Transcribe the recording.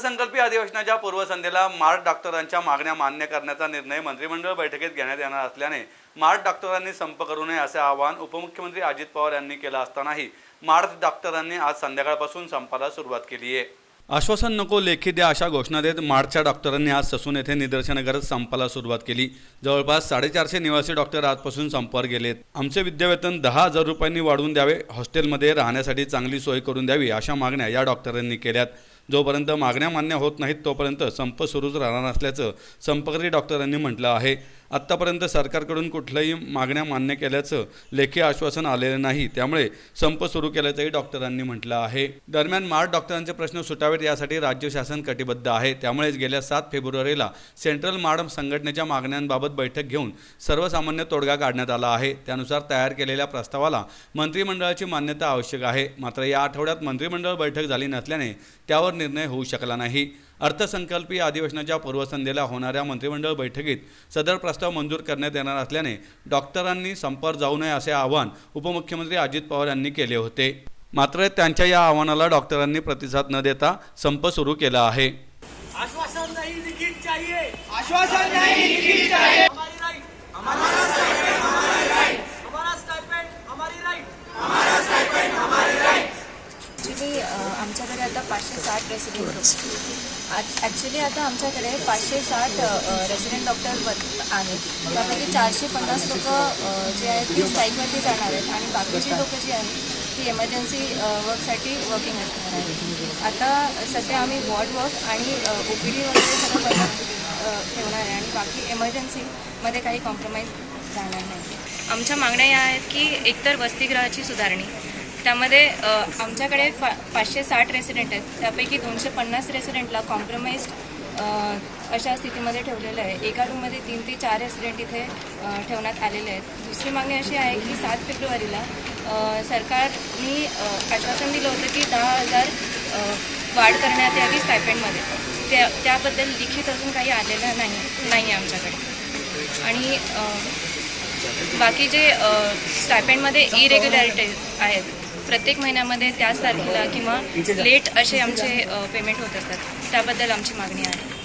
अर्थसंकल्पीय अधिवेशनाच्या पूर्वसंध्येला मार्ट डॉक्टरांच्या मागण्या मान्य करण्याचा निर्णय मंत्रिमंडळ बैठकीत घेण्यात येणार असल्याने मार्ट डॉक्टरांनी संप करू नये असे आवाहन उपमुख्यमंत्री अजित पवार यांनी केलं असतानाही मार्ट डॉक्टरांनी आज संध्याकाळपासून संपाला सुरुवात केली आहे. आश्वासन नको लेखी द्या अशा घोषणा देत मार्चच्या डॉक्टरांनी आज ससून येथे निदर्शनं करत संपाला सुरुवात केली. जवळपास साडेचारशे निवासी डॉक्टर आजपासून संपावर गेलेत. आमचे विद्यावेतन दहा हजार रुपयांनी वाढवून द्यावे हॉस्टेलमध्ये राहण्यासाठी चांगली सोय करून द्यावी अशा मागण्या या डॉक्टरांनी केल्यात. जोपर्यंत मागण्या मान्य होत नाहीत तोपर्यंत संप सुरूच राहणार असल्याचं संपकरी डॉक्टरांनी म्हटलं आहे. आत्तापर्यंत सरकारकडून कुठल्याही मागण्या मान्य केल्याचं लेखी आश्वासन आलेलं नाही. त्यामुळे संप सुरू केल्याचंही डॉक्टरांनी म्हटलं आहे. दरम्यान मार्ड डॉक्टरांचे प्रश्न सुटावेत यासाठी राज्य शासन कटिबद्ध आहे. त्यामुळेच गेल्या सात फेब्रुवारीला सेंट्रल मार्ड संघटनेच्या मागण्यांबाबत बैठक घेऊन सर्वसामान्य तोडगा काढण्यात आला आहे. त्यानुसार तयार केलेल्या प्रस्तावाला मंत्रिमंडळाची मान्यता आवश्यक आहे. मात्र या आठवड्यात मंत्रिमंडळ बैठक झाली नसल्याने त्यावर निर्णय होऊ शकला नाही. अर्थसंकल्पीय अधिवेशनाच्या पूर्वसंध्येला होणाऱ्या मंत्रिमंडळ बैठकीत सदर प्रस्ताव मंजूर करण्यात येणार असल्याने डॉक्टरांनी संपावर जाऊ नये असे आवाहन उपमुख्यमंत्री अजित पवार यांनी केले होते. मात्र त्यांच्या या आव्हानाला डॉक्टरांनी प्रतिसाद न देता संप सुरू केला आहे. आश्वासन नहीं लिखित चाहिए. आश्वासन नहीं लिखित चाहिए. आता पाचशे साठ रेसिडेंट ॲक्च्युली आता आमच्याकडे पाचशे साठ रेसिडेंट डॉक्टर आहेत. त्यापैकी चारशे पन्नास लोक जे आहेत ते स्ट्राईकवरती जाणार आहेत. आणि बाकीची लोक जी आहेत ती एमर्जन्सी वर्कसाठी वर्किंग असणार आहेत. आता सध्या आम्ही वॉर्ड वर्क आणि ओ पी डी वगैरे सगळं बंद ठेवणार आहे. आणि बाकी एमर्जन्सीमध्ये काही कॉम्प्रोमाइज राहणार नाही आमच्या मागण्या या आहेत की एकतर वसतिगृहाची सुधारणी त्यामध्ये आमच्याकडे फा पाचशे साठ रेसिडेंट आहेत. त्यापैकी दोनशे पन्नास रेसिडेंटला कॉम्प्रोमाइज अशा स्थितीमध्ये ठेवलेलं आहे. एका रूममध्ये तीन ते चार रेसिडेंट इथे ठेवण्यात आलेले आहेत. दुसरी मागणी अशी आहे की सात फेब्रुवारीला सरकारने आश्वासन दिलं होतं की दहा हजार वाढ करण्यात यावी स्टायपेंडमध्ये त्या त्याबद्दल लिखित अजून काही आलेलं नाही नाही आहे आमच्याकडे. आणि बाकी जे स्टायपेंडमध्ये इरेग्युलॅरिटी आहेत प्रत्येक महिन्यामध्ये त्याच तारखेला किंवा लेट असे आमचे पेमेंट होत असतात. त्याबद्दल आमची मागणी आहे.